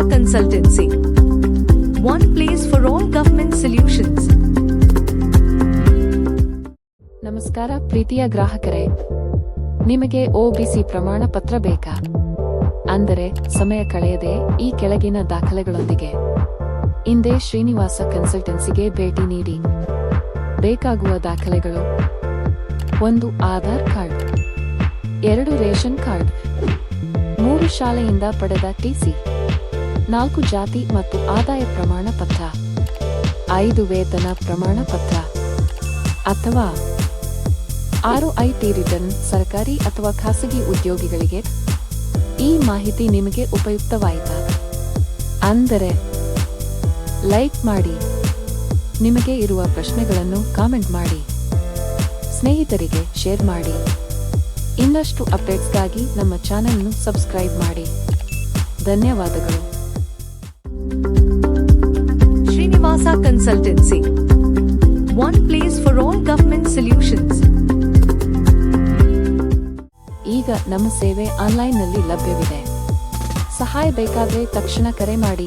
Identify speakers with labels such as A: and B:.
A: Consultancy. One place for all government solutions.
B: ನಮಸ್ಕಾರ, ಪ್ರೀತಿಯ ಗ್ರಾಹಕರೇ. ನಿಮಗೆ ಒಬಿಸಿ ಪ್ರಮಾಣ ಪತ್ರ ಬೇಕಾ? ಅಂದರೆ, ಸಮಯ ಕಳೆಯದೆ ಈ ಕೆಳಗಿನ ದಾಖಲೆಗಳೊಂದಿಗೆ. ಹಿಂದೆ ಶ್ರೀನಿವಾಸ ಕನ್ಸಲ್ಟೆನ್ಸಿಗೆ ಭೇಟಿ ನೀಡಿ. ಬೇಕಾಗುವ ದಾಖಲೆಗಳು. ಒಂದು ಆಧಾರ್ ಕಾರ್ಡ್. ಎರಡು ರೇಷನ್ ಕಾರ್ಡ್. ಮೂರು ಶಾಲೆಯಿಂದ ಪಡೆದ ಟಿಸಿ ನಾಲ್ಕು ಜಾತಿ ಮತ್ತು ಆದಾಯ ಪ್ರಮಾಣ ಪತ್ರ. ಐದು ವೇತನ ಪ್ರಮಾಣ ಪತ್ರ. ಅಥವಾ ಆರು ಐಟಿ ರಿಟರ್ನ್ ಸರ್ಕಾರಿ ಅಥವಾ ಖಾಸಗಿ ಉದ್ಯೋಗಿಗಳಿಗೆ ಈ ಮಾಹಿತಿ ನಿಮಗೆ ಉಪಯುಕ್ತವಾಯಿತಾ? ಅಂದರೆ ಲೈಕ್ ಮಾಡಿ. ನಿಮಗೆ ಇರುವ ಪ್ರಶ್ನೆಗಳನ್ನು ಕಾಮೆಂಟ್ ಮಾಡಿ. ಸ್ನೇಹಿತರಿಗೆ ಶೇರ್ ಮಾಡಿ. ಇನ್ನಷ್ಟು ಅಪ್ಡೇಟ್ಸ್ಗಾಗಿ ನಮ್ಮ ಚಾನೆಲ್ನು ಸಬ್ಸ್ಕ್ರೈಬ್ ಮಾಡಿ. ಧನ್ಯವಾದಗಳು.
A: Consultancy. One place for all government solutions.
B: ಈಗ ನಮ್ಮ ಸೇವೆ ಆನ್ಲೈನ್ನಲ್ಲಿ ಲಭ್ಯವಿದೆ ಸಹಾಯ ಬೇಕಾದ್ರೆ ತಕ್ಷಣ ಕರೆ ಮಾಡಿ